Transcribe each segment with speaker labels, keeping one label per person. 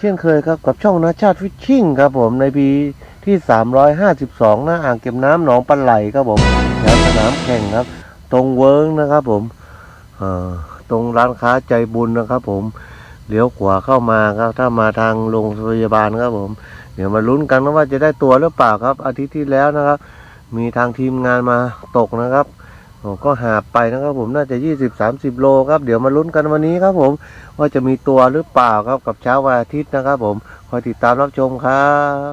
Speaker 1: เช่นเคยครับกับช่องนาชาติฟิชชิ่งครับผมในปีที่ 352 หน้าอ่างเก็บน้ำหนองปลาไหลครับผมแถวสนามแข่งครับ ตรงเวิร์งนะครับผมตรงร้านค้าใจบุญนะครับ ผมเลี้ยวขวาเข้ามาครับ ถ้ามาทางโรงพยาบาลครับผม เดี๋ยวมาลุ้นกันนะว่าจะได้ตัวหรือเปล่าครับ อาทิตย์ที่แล้วนะครับ มีทางทีมงานมาตกนะครับ ก็หาไปนะครับผมน่าจะ 20-30 โลครับเดี๋ยวมาลุ้นกันวันนี้ครับผมว่าจะมีตัวหรือเปล่าครับกับเช้าวันอาทิตย์นะครับผมคอยติดตามรับชมครับ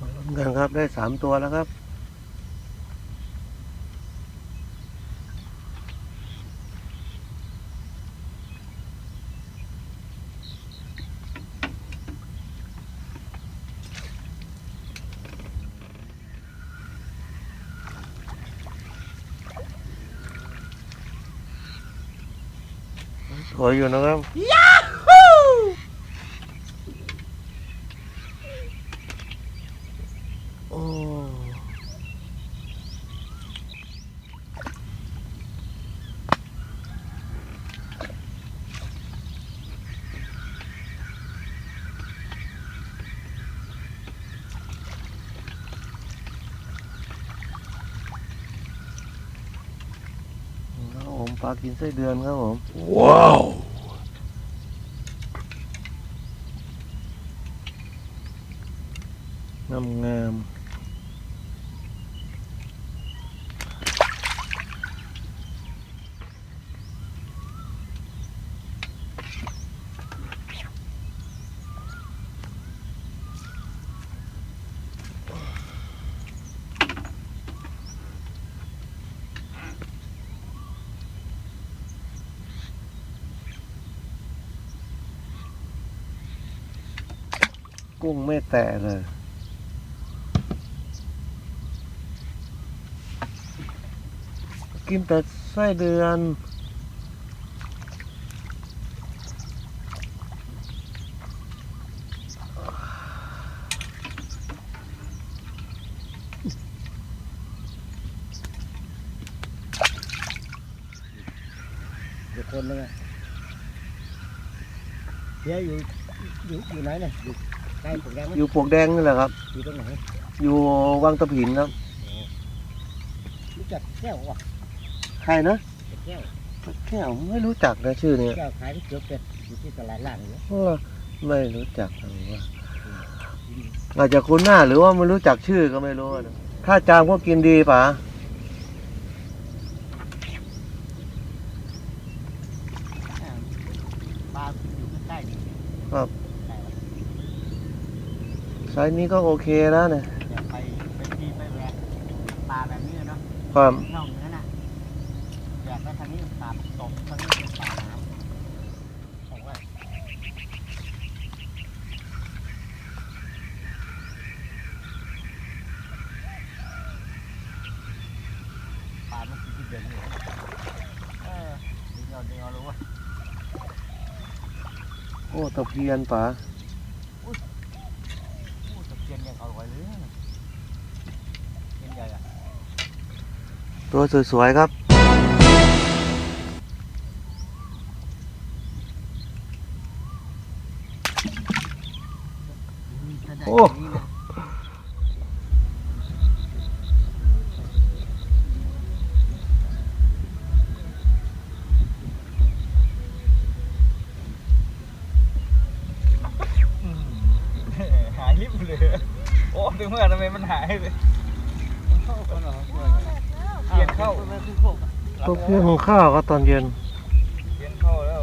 Speaker 1: มาลุ้นกันครับได้สามตัวแล้วครับ สวยอยู่นะครับ โอ้ครับผมป ลากินไส้เดือนครับผม
Speaker 2: ว้าว
Speaker 1: งามงาม กุ้งไม่แตะเลยกินแต่ไส้เดือน
Speaker 3: เดี๋ยวคนเลยเฮียอยู่อยู่อยู่ไหนเนี่ย อยู่ใกล้ผมแดงไหม
Speaker 1: อยู่ปลวกแดงนี่แหละครับ
Speaker 3: อยู่ตรงไหน
Speaker 1: อยู่วังตะผินครับ
Speaker 3: รู้จักแก้ววะ
Speaker 1: ใครนะ
Speaker 3: แก้ว
Speaker 1: แค่ไม่รู้จักนะชื่อนี้
Speaker 3: แก้วขายก๋วยเตี๋ยวเป็ดอยู่ที่ตลาดล่างอยู่
Speaker 1: เออไม่รู้จักอะไรวะอาจจะคุ้นหน้าหรือว่าไม่รู้จักชื่อก็ไม่รู้นะถ้าจามก็กินดีป่ะ
Speaker 3: ปลาอยู่ใกล้ๆนี่
Speaker 1: ไซส์นี้ก็โอเคแล้วเนี่ย
Speaker 3: เดี๋ยวไปไปที่ไปแวะปลาแบบนี้เนาะ
Speaker 1: ความ
Speaker 3: ช่องนี้น่ะแวะไปทางนี้ปลาตกทางนี้เป็นปลาน้ำของว่าปลามันกินที่เดินอยู่เออดึงเอาดึงเอารู้ว่า
Speaker 1: โอ้ตะเพียนป่ะ
Speaker 3: โอ้ตะเพียนยัง อยเลยเป็นใหญ่อะ
Speaker 1: ตัวสวยๆครับ โอ้
Speaker 2: หายลิบเลย อ้ถึงเมื่อทำไมมันหายเลย
Speaker 3: เป
Speaker 2: ลี่ยนเข้า
Speaker 3: ไคือโคก
Speaker 1: ตัวเพียนของข้าวก็ตอนเย็น
Speaker 2: เปลี่ยนเข้าแล้ว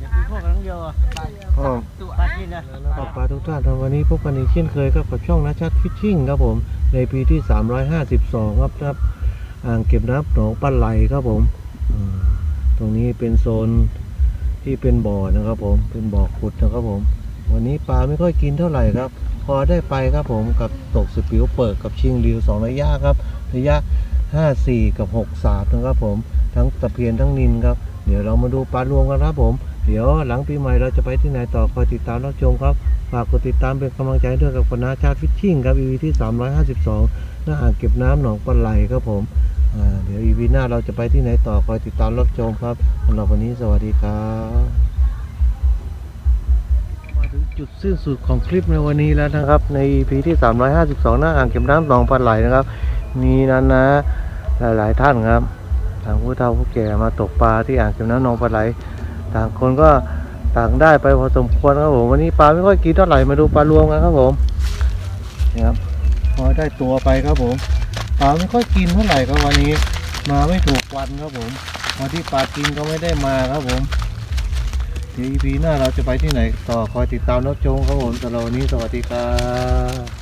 Speaker 3: อย่าคือโคกกันทั้งเดียวอะปลา
Speaker 1: อ๋อ
Speaker 3: ปลากินะ
Speaker 1: ขอบคุณทุกท่านวันนี้พบกันอีกเช่นเคยครับกับช่องนัชชัดฟิชชิ่งครับผม ในปีที่ 352 ครับครับ อ่างเก็บน้ำหนองปลาไหลครับผม ตรงนี้เป็นโซน ที่เป็นบ่อนะครับผมเป็นบ่อขุดนะครับผม วันนี้ปลาไม่ค่อยกินเท่าไหร่ครับ พอได้ไปครับผมกับตกสปิวเปิดกับชิงริวสองระยะครับระยะ 54 กับ6สาดนะครับผมทั้งตะเพียนทั้งนินครับ เดี๋ยวเรามาดูปลารวมกันครับผม เดี๋ยวหลังปีใหม่เราจะไปที่ไหนต่อคอยติดตามรับชมครับฝากกดติดตามเป็นกำลังใจด้วยกับคณะชาติฟิชชิ่งครับ EV ที่ 352หน้าอ่างเก็บน้ำหนองปลาไหลครับผม เดี๋ยวอีพีหน้าเราจะไปที่ไหนต่อคอยติดตามรับชมครับสำหรับวันนี้สวัสดีครับมาถึงจุดสิ้นสุดของคลิปในวันนี้แล้วนะครับ ใน EP ที่ 352 หน้าอ่างเก็บน้ำหนองปลาไหลนะครับ มีนั้นนะหลายๆท่านครับทางผู้เฒ่าผู้แก่มาตกปลาที่อ่างเก็บน้ำหนองปลาไหล ต่างคนก็ต่างได้ไปพอสมควรครับผมวันนี้ปลาไม่ค่อยกินเท่าไหร่มาดูปลารวมกันครับผมนี่ครับพอได้ตัวไปครับผม ปลาไม่ค่อยกินเท่าไหร่ครับวันนี้ มาไม่ถูกวันครับผมวันที่ปลากินก็ไม่ได้มาครับผมเดี๋ยว EP หน้าเราจะไปที่ไหนต่อคอยติดตามรับชมครับผมสำหรับวันนี้สวัสดีครับ